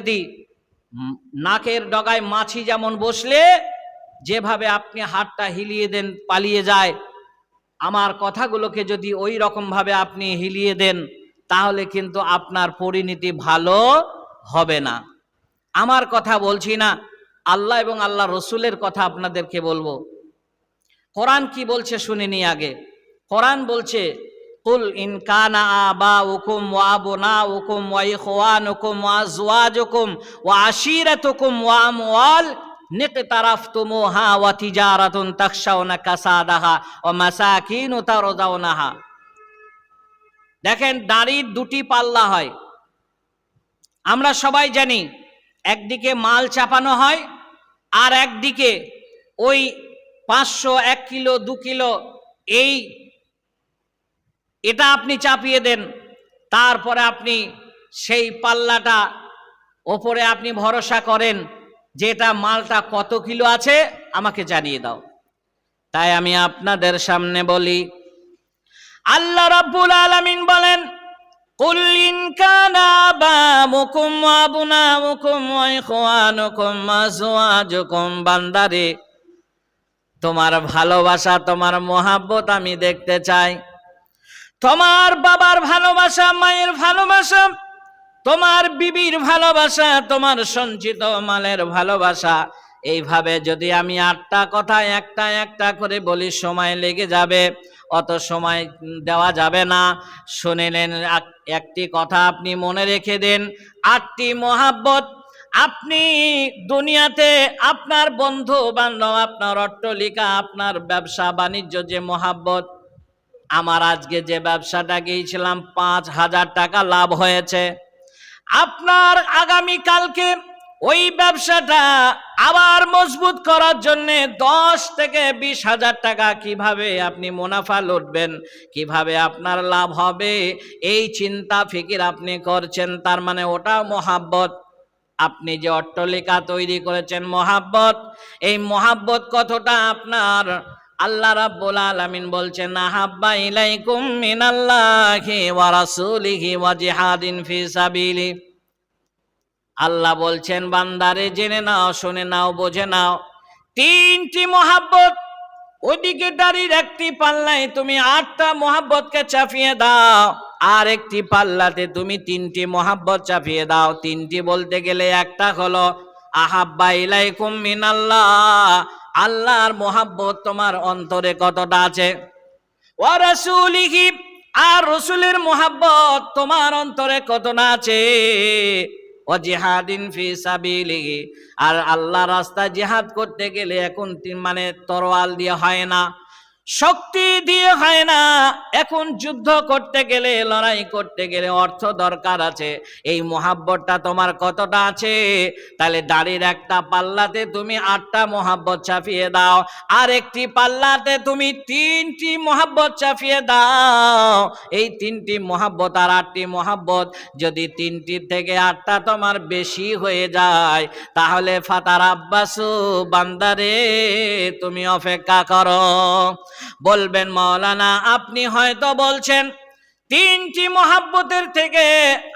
বলে দিই নাকের ডগায় মাছি যেমন বসলে, যেভাবে আপনি হাতটা হিলিয়ে দেন, পালিয়ে যায়, আমার কথাগুলোকে যদি ওই রকমভাবে আপনি হিলিয়ে দেন, তাহলে কিন্তু আপনার পরিণতি ভালো হবে না। আমার কথা বলছি না, আল্লাহ এবং আল্লাহ রসুলের কথা আপনাদেরকে বলব। কোরআন কি বলছে শুনিনি আগে। কোরআন বলছে উকুম ওয়া আজওয়াজুকুম ওয়া আশিরাতুকুম ওয়া আমওয়াল নিকতারাফতুমুহা ওয়া তিজারাতুন তাখশাউনা কাসাদাহা ওয়া মাসাকিন তারদাউনাহা দেখেন দাড়ির দুটি পাল্লা হয়। আমরা সবাই জানি একদিকে মাল চাপানো হয় আর একদিকে ওই পাঁচশো, এক কিলো, দু কিলো এই এটা আপনি চাপিয়ে দেন তারপরে আপনি সেই পাল্লাটা ওপরে আপনি ভরসা করেন যে এটা মালটা কত কিলো আছে আমাকে জানিয়ে দাও তাই আমি আপনাদের সামনে বলি আল্লাহ রাব্বুল আলামিন বলেন قل إن كان آباؤكم وأبناؤكم وإخوانكم وأزواجكم বান্দারে তোমার ভালোবাসা তোমার মোহাব্বত আমি দেখতে চাই তোমার বাবার ভালোবাসা, মায়ের ভালোবাসা, তোমার বিবির ভালোবাসা, তোমার সঞ্চিত মালের ভালোবাসা। এইভাবে যদি আমি আটটা কথা একটা একটা করে বলি, সময় লেগে যাবে, অত সময় দেওয়া যাবে না। শুনিলেন এক- একটি কথা আপনি মনে রেখে দেন, আটটি মহাব্বত। আপনি দুনিয়াতে আপনার বন্ধু বান্ধব আপনার অট্টলিকা, আপনার ব্যবসা, বাণিজ্য যে মহাব্বত আমার আজকে যে ব্যবসাটা গিয়েছিলাম, পাঁচ হাজার টাকা লাভ হয়েছে। আপনার আগামী কালকে ওই ব্যবসাটা আবার মজবুত করার জন্য দশ থেকে বিশ হাজার টাকা কীভাবে আপনি মুনাফা লুটবেন, কীভাবে আপনার লাভ হবে, এই চিন্তা ফিকির আপনি করছেন, তার মানে ওটা মহাব্বত। আপনি যে অট্টলিকা তৈরি করেছেন মহাব্বত, এই মহাব্বত কতটা আপনার আল্লাহ রাব্বুল আলামিন বলছেন, আহাব্বা ইলাইকুম মিনাল্লাহি ওয়া রাসূলিহি ওয়া জিহাদিন ফি সাবিলি। আল্লাহ বলছেন, বান্দারে, জেনে নাও, শুনে নাও, বোঝে নাও। তিনটি মহাব্বত, ওইদিকে দাড়ির একটি পাল্লায় তুমি আটটা মহাব্বতকে চাপিয়ে দাও, আর একটি পাল্লাতে তুমি তিনটি মহাব্বত চাপিয়ে দাও। তিনটি বলতে গেলে একটা হলো, আহাব্বা ইলাইকুম মিনাল্লাহ। আল্লাহর মোহাব্বত তোমার অন্তরে কতটা আছে? ও রাসূলিহি, আর রসুলের মোহাব্বত তোমার অন্তরে কত না আছে? ও জিহাদিন ফি সাবিলিহি, আর আল্লাহ রাস্তায় জিহাদ করতে গেলে এখন মানে তরোয়াল দিয়ে হয় না। শক্তি দিয়ে হয় না। এখন যুদ্ধ করতে গেলে, লড়াই করতে গেলে অর্থ দরকার আছে। এই মোহাব্বতটা তোমার কতটা আছে? তাহলে দাড়ির একটা পাল্লাতে তুমি আটটা মোহাব্বত চাপিয়ে দাও। আর একটি পাল্লাতে তুমি তিনটি মোহাব্বত চাপিয়ে দাও। এই তিনটি মোহাব্বত আর আটটি মোহাব্বত যদি তিনটি থেকে আটটা তোমার বেশি হয়ে যায়, তাহলে ফাতার আব্বাসু বান্দারে তুমি অপেক্ষা করো। বলবেন মাওলানা আপনি হয়তো বলছেন, তিনটি মহাব্বতের থেকে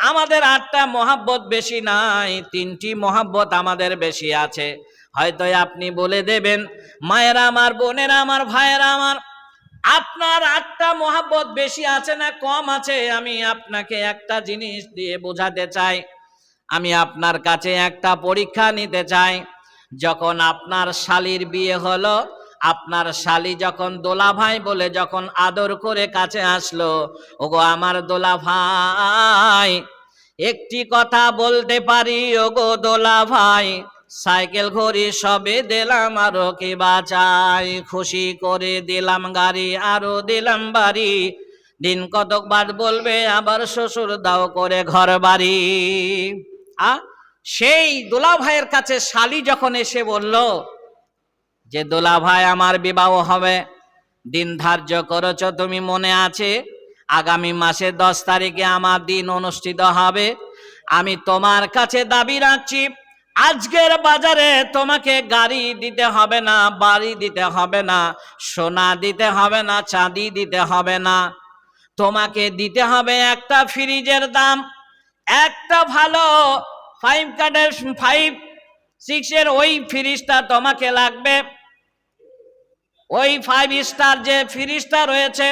আমাদের আটটা মহাব্বত বেশি নাই, তিনটি মহাব্বত আমাদের বেশি আছে। হয়তো আপনি বলে দেবেন, মায়েরা আমার, বোনেরা আমার, ভাইয়েরা আমার, আপনার আটটা মহাব্বত বেশি আছে না কম আছে? আমি আপনাকে একটা জিনিস দিয়ে বোঝাতে চাই। আমি আপনার কাছে একটা পরীক্ষা নিতে চাই। যখন আপনার শালির বিয়ে হলো আপনার শালি যখন দোলা ভাই বলে যখন আদর করে কাছে আসলো, ওগো আমার দোলা ভাই একটি কথা বলতে পারি? ওগো দোলা ভাই সাইকেল ঘড়ি সবে দিলাম আরও কি বাঁচাই? খুশি করে দিলাম গাড়ি, আরও দিলাম বাড়ি। দিন কতক বাদ বলবে, আবার শ্বশুর দাও করে ঘর বাড়ি। আ, সেই দোলা ভাইয়ের কাছে শালি যখন এসে বলল যে দোলা ভাই আমার বিবাহ হবে, দিন ধার্য করেছ, তুমি মনে আছে? আগামী মাসে দশ তারিখে আমার দিন অনুষ্ঠিত হবে। আমি তোমার কাছে দাবি রাখছি, আজকের বাজারে তোমাকে গাড়ি দিতে হবে না, বাড়ি দিতে হবে না, সোনা দিতে হবে না, চাঁদি দিতে হবে না। তোমাকে দিতে হবে একটা ফ্রিজের দাম, একটা ভালো ফাইভ কার্ডের ফাইভ সিক্সের ওই ফ্রিজটা তোমাকে লাগবে। ওই ফাইভ স্টার যে ফ্রিজটা রয়েছে,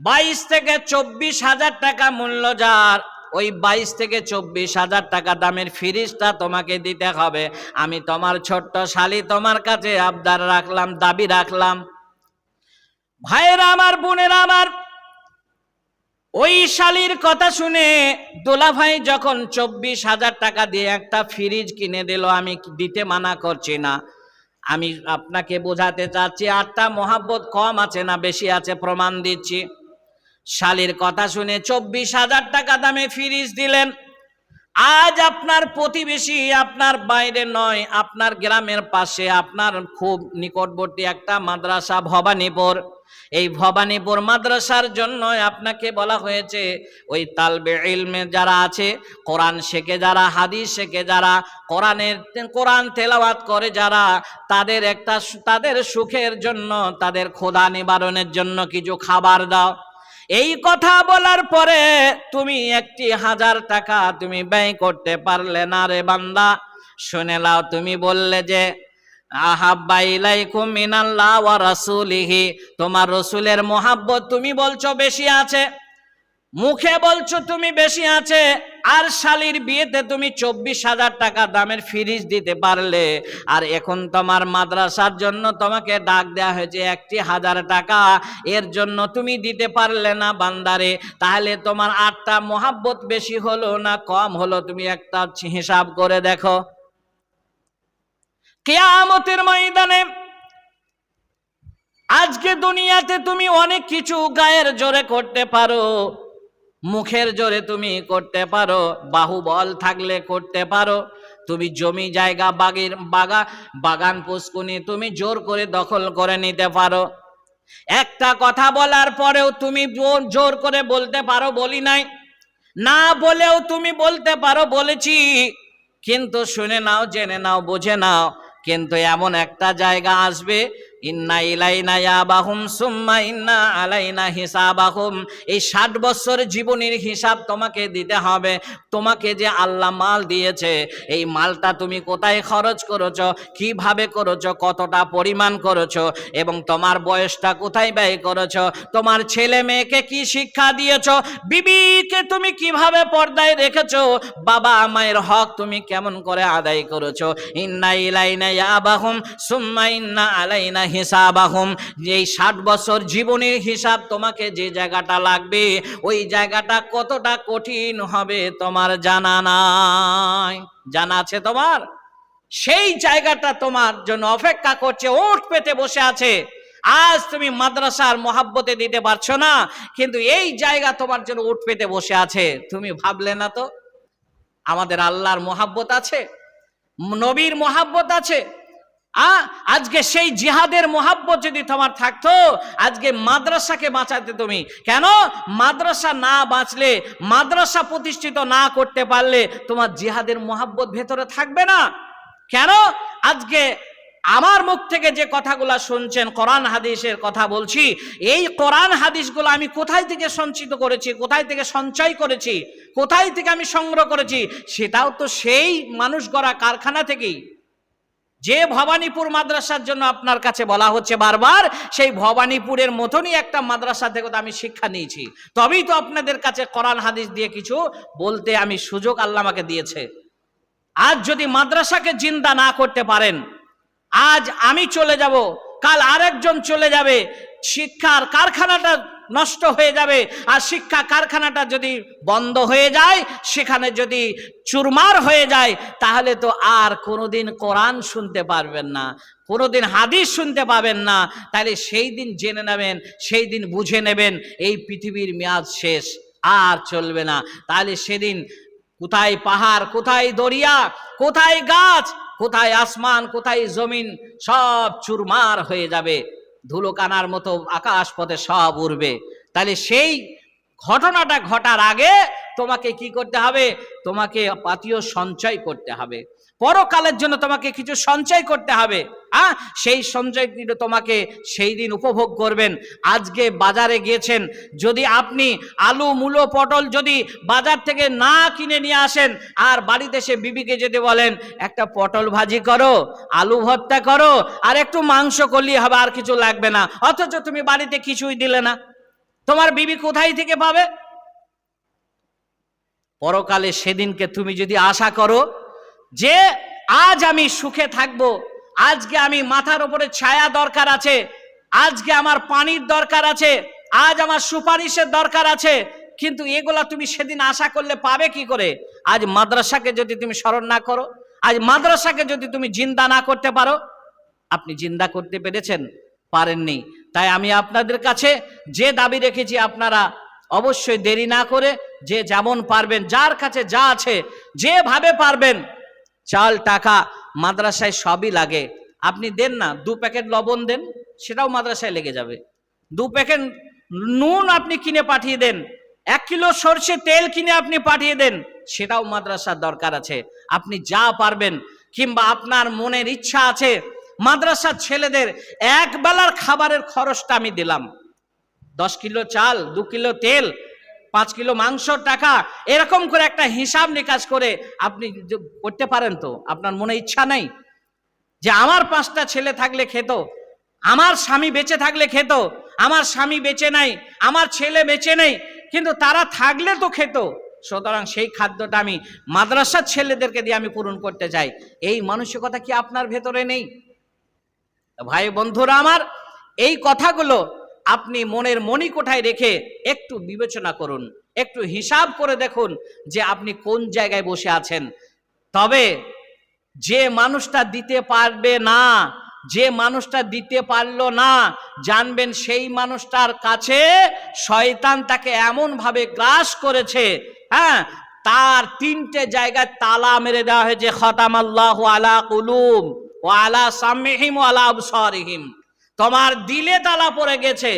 বাইশ থেকে চব্বিশ হাজার টাকা মূল্য যার, ওই বাইশ থেকে চব্বিশ হাজার টাকা দামের ফ্রিজটা তোমাকে দিতে হবে। আমি তোমার ছোট্ট শালি তোমার কাছে আবদার রাখলাম, দাবি রাখলাম। ভাইয়েরা আমার, বোনেরা আমার ওই শালির কথা শুনে দোলা ভাই যখন চব্বিশ হাজার টাকা দিয়ে একটা ফ্রিজ কিনে দিল, আমি দিতে মানা করছি না। আমি আপনাকে বোঝাতে চাচ্ছি, আটটা মহাব্বত কম আছে না, বেশি আছে প্রমাণ দিচ্ছি। শালির কথা শুনে চব্বিশ হাজার টাকা দামে ফ্রিজ দিলেন। আজ আপনার প্রতিবেশী আপনার বাইরে নয়, আপনার গ্রামের পাশে, আপনার খুব নিকটবর্তী একটা মাদ্রাসা, ভবানীপুর। এই ভবানীপুর মাদ্রাসার জন্য আপনাকে বলা হয়েছে, ওই তালবে ইলমে যারা আছে, কোরআন শেখে যারা, হাদিস শেখে যারা, কোরআনের, কোরআন তেলাওয়াত করে যারা, তাদের একটা তাদের সুখের জন্য, তাদের ক্ষুধা নিবারণের জন্য কিছু খাবার দাও। এই কথা বলার পরে তুমি একটি হাজার টাকা তুমি ব্যয় করতে পারলে না রে বান্দা। শুনে লাও তুমি বললে যে তোমার রসুলের মোহাব্বত তুমি বলছো বেশি আছে। মুখে বলছো তুমি বেশি আছে, আর শালির বিয়েতে তুমি চব্বিশ হাজার টাকা দামের ফ্রিজ দিতে পারলে। আর এখন তোমার মাদ্রাসার জন্য তোমাকে ডাক দেওয়া হয়েছে একটি হাজার টাকা, এর জন্য তুমি দিতে পারলে না বান্দারে। তাহলে তোমার আটটা মোহাব্বত বেশি হলো না কম হলো, তুমি একটা হিসাব করে দেখো। কেয়ামতের ময়দানে আজকে দুনিয়াতে তুমি অনেক কিছু গায়ের জোরে করতে পারো। মুখের জোরে তুমি করতে পারো, বাহুবল থাকলে করতে পারো। তুমি জমি জায়গা, বাগের বাগা, বাগান পুষ্কুনি তুমি জোর করে দখল করে নিতে পারো। একটা কথা বলার পরেও তুমি জোর করে বলতে পারো বলি নাই। না বলেও তুমি বলতে পারো বলেছি। কিন্তু শুনে নাও, জেনে নাও, বুঝে নাও, কিন্তু এমন একটা জায়গা আসবে ইন্না ইলাইনা ইয়াবাহুম সুম্মা ইন্না আলাইনা হিসাবাহুম। এই ষাট বছর জীবনের হিসাব তোমাকে দিতে হবে। তোমাকে যে আল্লাহ মাল দিয়েছে, এই মালটা তুমি কোথায় খরচ করেছ, কীভাবে করেছ, কতটা পরিমাণ করেছ এবং তোমার বয়সটা কোথায় ব্যয় করেছ, তোমার ছেলে মেয়েকে কি শিক্ষা দিয়েছ, বিবিকে তুমি কীভাবে পর্দায় রেখেছো, বাবা মায়ের হক তুমি কেমন করে আদায় করেছ? ইন্না ইলাইনা ইয়াবাহুম সুম্মা ইন্না আলাইনা হিসাবাহুম এই ষাট বছর জীবনের হিসাব তোমাকে যে জায়গাটা লাগবে, ওই জায়গাটা কতটা কঠিন হবে তোমার জানা নাই। জানা আছে তোমার? সেই জায়গাটা তোমার জন্য অপেক্ষা করছে ওঠ পেতে বসে আছে। আজ তুমি মাদ্রাসার মহাব্বতে দিতে পারছ না, কিন্তু এই জায়গা তোমার জন্য উঠ পেতে বসে আছে। তুমি ভাবলে না তো? আমাদের আল্লাহর মহাব্বত আছে? নবীর মহাব্বত আছে? আজকে সেই জিহাদের মহাব্বত যদি তোমার থাকতো, আজকে মাদ্রাসাকে বাঁচাতে তুমি। কেন? মাদ্রাসা না বাঁচলে, মাদ্রাসা প্রতিষ্ঠিত না করতে পারলে তোমার জিহাদের মহাব্বত ভেতরে থাকবে না। কেন? আজকে আমার মুখ থেকে যে কথাগুলো শুনছেন, কোরআন হাদিসের কথা বলছি, এই কোরআন হাদিসগুলো আমি কোথায় থেকে সঞ্চিত করেছি, কোথায় থেকে সঞ্চয় করেছি, কোথায় থেকে আমি সংগ্রহ করেছি, সেটাও তো সেই মানুষ গড়া কারখানা থেকেই। যে ভবানীপুর মাদ্রাসার জন্য আপনার কাছে বলা হচ্ছে বারবার, সেই ভবানীপুরের মতনই একটা মাদ্রাসা থেকে আমি শিক্ষা নিয়েছি। তবেই তো আপনাদের কাছে কোরআন, হাদিস দিয়ে কিছু বলতে আমি সুযোগ আল্লাহ আমাকে দিয়েছে। আজ যদি মাদ্রাসাকে চিন্তা না করতে পারেন, আজ আমি চলে যাব, কাল আরেকজন চলে যাবে, শিক্ষার কারখানাটা নষ্ট হয়ে যাবে। আর শিক্ষা কারখানাটা যদি বন্ধ হয়ে যায়, সেখানে যদি চুরমার হয়ে যায়, তাহলে তো আর কোনোদিন কোরআন শুনতে পারবেন না, কোনোদিন হাদিস শুনতে পাবেন না। তাহলে সেই দিন জেনে নেবেন, সেই দিন বুঝে নেবেন, এই পৃথিবীর মেয়াদ শেষ, আর চলবে না। তাহলে সেদিন কোথায় পাহাড়, কোথায় দরিয়া, কোথায় গাছ, কোথায় আসমান, কোথায় জমিন, সব চুরমার হয়ে যাবে। ধুলো কানার মতো আকাশ পথে সব উড়বে। তাহলে সেই ঘটনাটা ঘটার আগে তোমাকে কি করতে হবে? তোমাকে পাতীয় সঞ্চয় করতে হবে। পরকালের জন্য তোমাকে কিছু সঞ্চয় করতে হবে। হ্যাঁ সেই সঞ্চয় কিন্তু তোমাকে সেই দিন উপভোগ করবেন। আজকে বাজারে গিয়েছেন, যদি আপনি আলু, মূলো, পটল যদি বাজার থেকে না কিনে নিয়ে আসেন, আর বাড়িতে এসে বিবিকে যদি বলেন, একটা পটল ভাজি করো, আলু ভর্তা করো, আর একটু মাংস করলেই হবে, আর কিছু লাগবে না। অথচ তুমি বাড়িতে কিছুই দিলে না। তোমার বিবি কোথায় থেকে পাবে? পরকালে সেদিনকে তুমি যদি আশা করো যে আজ আমি সুখে থাকব, আজকে আমি মাথার উপরে ছায়া দরকার আছে, আজকে আমার পানির দরকার আছে, আজ আমার সুপারিশের দরকার আছে, কিন্তু এগুলা তুমি সেদিন আশা করলে পাবে কি করে? আজ মাদ্রাসাকে যদি তুমি স্মরণ না করো, আজ মাদ্রাসাকে যদি তুমি জিন্দা না করতে পারো, আপনি জিন্দা করতে পেরেছেন, পারেননি। তাই আমি আপনাদের কাছে যে দাবি রেখেছি আপনারা অবশ্যই দেরি না করে যে যেমন পারবেন, যার কাছে যা আছে, যেভাবে পারবেন চাল, টাকা মাদ্রাসায় সবই লাগে। আপনি দেন না, দু প্যাকেট লবণ দেন, সেটাও মাদ্রাসায় লেগে যাবে। দু প্যাকেট নুন আপনি কিনে পাঠিয়ে দেন, এক কিলো সর্ষে তেল কিনে আপনি পাঠিয়ে দেন, সেটাও মাদ্রাসার দরকার আছে। আপনি যা পারবেন, কিংবা আপনার মনের ইচ্ছা আছে, মাদ্রাসার ছেলেদের এক বেলার খাবারের খরচটা আমি দিলাম। দশ কিলো চাল, দু কিলো তেল পাঁচ কিলো মাংস টাকা, এরকম করে একটা হিসাব নিকাশ করে আপনি করতে পারেন তো, আপনার মনে ইচ্ছা নাই? যে আমার পাঁচটা ছেলে থাকলে খেত, আমার স্বামী বেঁচে থাকলে খেত, আমার স্বামী বেঁচে নাই, আমার ছেলে বেঁচে নেই, কিন্তু তারা থাকলে তো খেত। সুতরাং সেই খাদ্যটা আমি মাদ্রাসার ছেলেদেরকে দিয়ে আমি পূরণ করতে চাই। এই মানসিকতা কি আপনার ভেতরে নেই? ভাই বন্ধুরা আমার, এই কথাগুলো আপনি মনের মনি কোঠায় রেখে একটু বিবেচনা করুন, একটু হিসাব করে দেখুন যে আপনি কোন জায়গায় বসে আছেন। তবে যে মানুষটা দিতে পারবে না, যে মানুষটা দিতে পারল না, জানবেন সেই মানুষটার কাছে শয়তান তাকে এমন ভাবে গ্রাস করেছে হ্যাঁ? তার তিনটে জায়গায় তালা মেরে দেওয়া হয়েছে খতাম আল্লাহ আলা কুলুম ও আলা সামিহিম ও আলা আবসারিহিম। তোমার দিলে তালা পড়ে গেছে,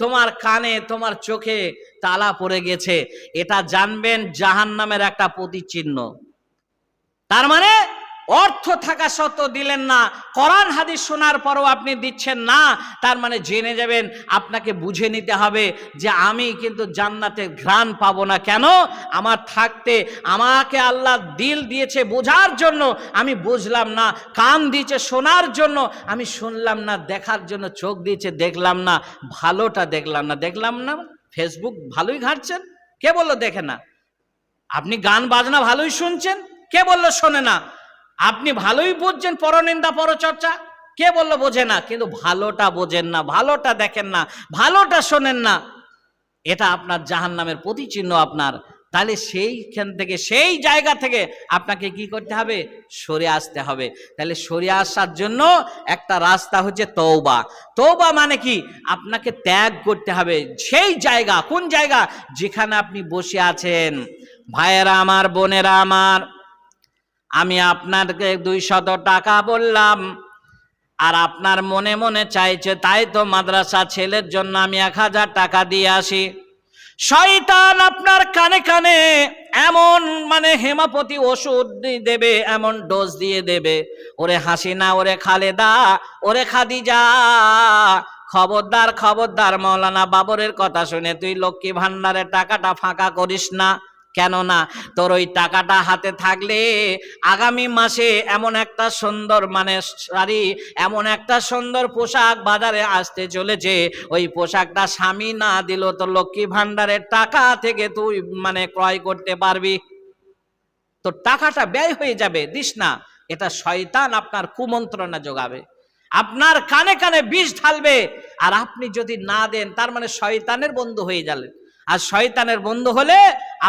তোমার কানে, তোমার চোখে তালা পড়ে গেছে। এটা জানবেন জাহান নামের একটা প্রতিচিহ্ন। তার মানে অর্থ থাকা সত্ত্বেও দিলেন না। কোরআন হাদিস শোনার পরও আপনি দিচ্ছেন না। তার মানে জেনে যাবেন, আপনাকে বুঝে নিতে হবে যে আমি কিন্তু জান্নাতে ঘ্রাণ পাবো না। কেন? আমার থাকতে আমাকে আল্লাহ দিল দিয়েছে বোঝার জন্য। আমি বুঝলাম না, কান দিয়েছে শোনার জন্য। আমি শুনলাম না, দেখার জন্য চোখ দিয়েছে, দেখলাম না, ভালোটা দেখলাম না। দেখলাম না ফেসবুক ভালোই ঘাঁটছেন? কে বলল দেখে না? আপনি গান বাজনা ভালোই শুনছেন? কে বলল শোনে না? আপনি ভালোই বুঝছেন পরনিন্দা পরচর্চা? কে বলল বোঝে না? কিন্তু ভালোটা বোঝেন না, ভালোটা দেখেন না, ভালোটা শোনেন না। এটা আপনার জাহান নামের প্রতিচিহ্ন আপনার। তাহলে সেইখান থেকে, সেই জায়গা থেকে আপনাকে কি করতে হবে? সরে আসতে হবে। তাহলে সরে আসার জন্য একটা রাস্তা হচ্ছে তৌবা তৌবা মানে কি? আপনাকে ত্যাগ করতে হবে। সেই জায়গা, কোন জায়গা? যেখানে আপনি বসে আছেন। ভাইয়েরা আমার, বোনেরা আমার আমি আপনাকে দুই শত টাকা বললাম, আর আপনার মনে মনে চাইছে, তাই তো মাদ্রাসা ছেলের জন্য আমি এক হাজার টাকা দিয়ে আসি। শয়তান আপনার কানে কানে এমন মানে হেমাপতি ওষুধ দেবে, এমন ডোজ দিয়ে দেবে। ওরে হাসিনা, ওরে খালেদা, ওরে খাদিজা, খবরদার খবরদার, মৌলানা বাবরের কথা শুনে তুই লক্ষ্মী ভান্ডারের টাকাটা ফাঁকা করিস না। কেননা তোর ওই টাকাটা হাতে থাকলে আগামী মাসে এমন একটা সুন্দর মানে শাড়ি, এমন একটা সুন্দর পোশাক বাজারে আসতে চলেছে। ওই পোশাকটা স্বামী না দিল তো লক্ষ্মী ভান্ডারের টাকা থেকে তুই মানে ক্রয় করতে পারবি। তো টাকাটা ব্যয় হয়ে যাবে, দিস না। এটা শয়তান আপনার কুমন্ত্রণা যোগাবে। আপনার কানে কানে বিষ ঢালবে। আর আপনি যদি না দেন, তার মানে শয়তানের বন্ধু হয়ে যাবেন আর শয়তানের বন্ধু হলে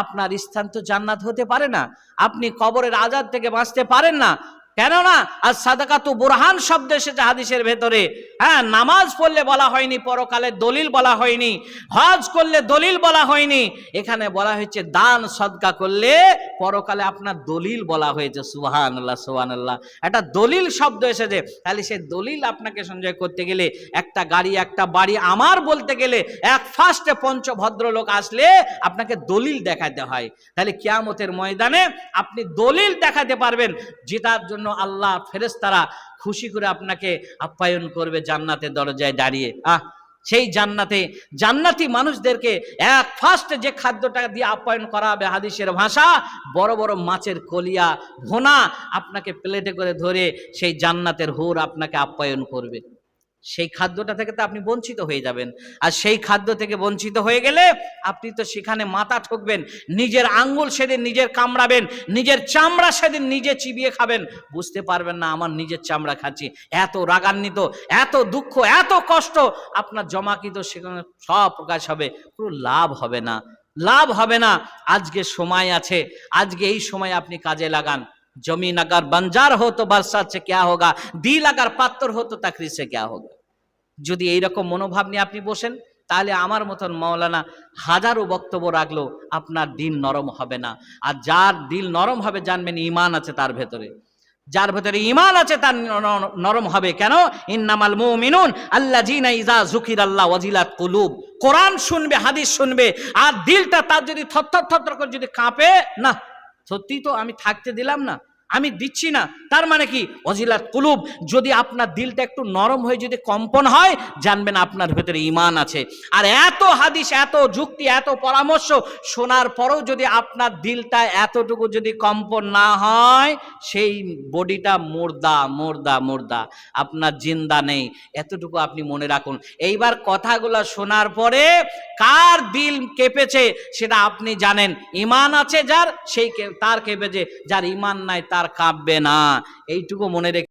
আপনার স্থান তো জান্নাত হতে পারে না। আপনি কবরের আজাদ থেকে বাঁচতে পারেন না। কেননা আর সাদাকা তো বুরহান শব্দ এসেছে হাদিসের ভেতরে। হ্যাঁ নামাজ পড়লে বলা হয়নি, পরকালে দলিল বলা হয়নি, হজ করলে দলিল বলা হয়নি। এখানে বলা হয়েছে দান, সদকা করলে পরকালে আপনার দলিল বলা হয়েছে সুহান আল্লাহ সুহান আল্লাহ একটা দলিল শব্দ এসেছে, তাহলে সে দলিল আপনাকে সঞ্চয় করতে গেলে, একটা গাড়ি, একটা বাড়ি আমার বলতে গেলে, এক ফার্স্টে পঞ্চ ভদ্রলোক আসলে আপনাকে দলিল দেখাতে হয়। তাহলে কিয়ামতের ময়দানে আপনি দলিল দেখাতে পারবেন, যেটার জন্য আল্লাহ ফেরেস্তারা খুশি করে আপনাকে আপ্যায়ন করবে জান্নাতের দরজায় দাঁড়িয়ে। আহ, সেই জান্নাতে জান্নাতি মানুষদেরকে এক ফার্স্ট যে খাদ্যটা দিয়ে আপ্যায়ন করা হবে হাদিসের ভাষা, বড় বড় মাছের কলিয়া ভোনা আপনাকে প্লেটে করে ধরে সেই জান্নাতের হুর আপনাকে আপ্যায়ন করবে। সেই খাদ্যটা থেকে তো আপনি বঞ্চিত হয়ে যাবেন। আর সেই খাদ্য থেকে বঞ্চিত হয়ে গেলে আপনি তো সেখানে মাথা ঠকবেন, নিজের আঙ্গুল সেদিন নিজের কামড়াবেন, নিজের চামড়া সেদিন নিজে চিবিয়ে খাবেন। বুঝতে পারবেন না, আমার নিজের চামড়া খাচ্ছি, এত রাগান্বিত, এত দুঃখ, এত কষ্ট, আপনার জমাকৃত সেখানে সব প্রকাশ হবে পুরো লাভ হবে না। লাভ হবে না। আজকে সময় আছে, আজকে এই সময় আপনি কাজে লাগান। जमीन अगर बंजार हो तो बरसात से क्या होगा दिल अगर पात्तर हो तो तकरीर से क्या होगा যদি এইরকম মনোভাব নিয়ে আপনি বসেন তাহলে আমার মতন মৌলানা হাজারো বক্তব্য রাখলো আপনার দিল নরম হবে না আর যার দিল নরম হবে জানবেন ইমান আছে তার ভেতরে যার ভেতরে ইমান আছে তার ন- নরম হবে কেন ইন্নামাল মুমিনুন আল্লাহ জিনা ইজা জুকির আল্লাহ ওয়াজিলাত কুলুব কোরআন শুনবে হাদিস শুনবে আর দিলটা তার যদি থরথর থরথর করে যদি কাঁপে না সত্যি তো আমি থাকতে দিলাম না। আমি দিচ্ছি না। তার মানে কি? অজিলাত কুলুব, যদি আপনার দিলটা একটু নরম হয়ে যদি কম্পন হয়, জানবেন আপনার ভেতরে ইমান আছে। আর এত হাদিস, এত যুক্তি, এত পরামর্শ শোনার পরেও যদি আপনার দিলটা এতটুকু যদি কম্পন না হয়, সেই বডিটা মুর্দা মুর্দা মুর্দা। আপনার জিন্দা নেই। এতটুকু আপনি মনে রাখুন। এইবার কথাগুলো শোনার পরে কার দিল কেঁপেছে, সেটা আপনি জানেন। ইমান আছে যার, সেই তার কেঁপেছে, যার ইমান নাই, তার কাঁপবে না। এইটুকু মনে রেখে